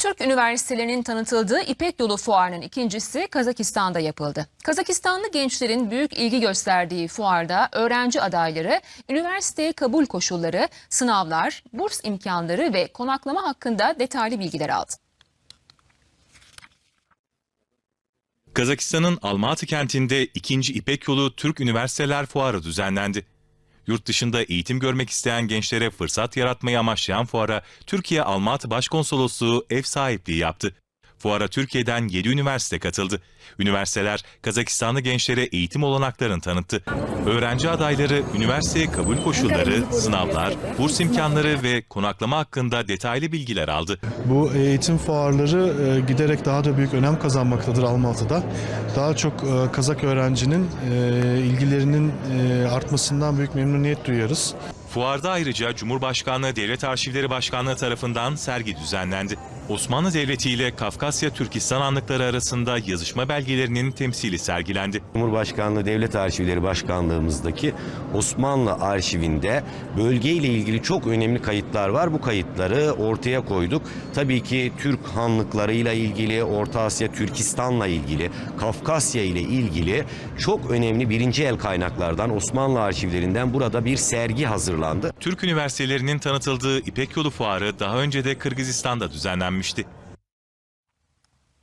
Türk üniversitelerinin tanıtıldığı İpek Yolu Fuarı'nın ikincisi Kazakistan'da yapıldı. Kazakistanlı gençlerin büyük ilgi gösterdiği fuarda öğrenci adayları üniversiteye kabul koşulları, sınavlar, burs imkanları ve konaklama hakkında detaylı bilgiler aldı. Kazakistan'ın Almatı kentinde 2. İpek Yolu Türk Üniversiteler Fuarı düzenlendi. Yurt dışında eğitim görmek isteyen gençlere fırsat yaratmayı amaçlayan fuara Türkiye Almatı Başkonsolosluğu ev sahipliği yaptı. Fuara Türkiye'den 7 üniversite katıldı. Üniversiteler Kazakistanlı gençlere eğitim olanaklarını tanıttı. Öğrenci adayları üniversiteye kabul koşulları, sınavlar, burs imkanları ve konaklama hakkında detaylı bilgiler aldı. Bu eğitim fuarları e, giderek daha da büyük önem kazanmaktadır Almatı'da. Daha çok e, Kazak öğrencinin e, ilgilerinin artmasından büyük memnuniyet duyarız. Fuarda ayrıca Cumhurbaşkanlığı Devlet Arşivleri Başkanlığı tarafından sergi düzenlendi. Osmanlı Devleti ile Kafkasya Türkistan Anlıkları arasında yazışma belgelerinin temsili sergilendi. Cumhurbaşkanlığı Devlet Arşivleri Başkanlığımızdaki Osmanlı arşivinde bölgeyle ilgili çok önemli kayıtlar var. Bu kayıtları ortaya koyduk. Tabii ki Türk hanlıklarıyla ilgili, Orta Asya Türkistan'la ilgili, Kafkasya ile ilgili çok önemli birinci el kaynaklardan Osmanlı arşivlerinden burada bir sergi hazırlandı. Türk üniversitelerinin tanıtıldığı İpek Yolu Fuarı daha önce de Kırgızistan'da düzenlenmişti.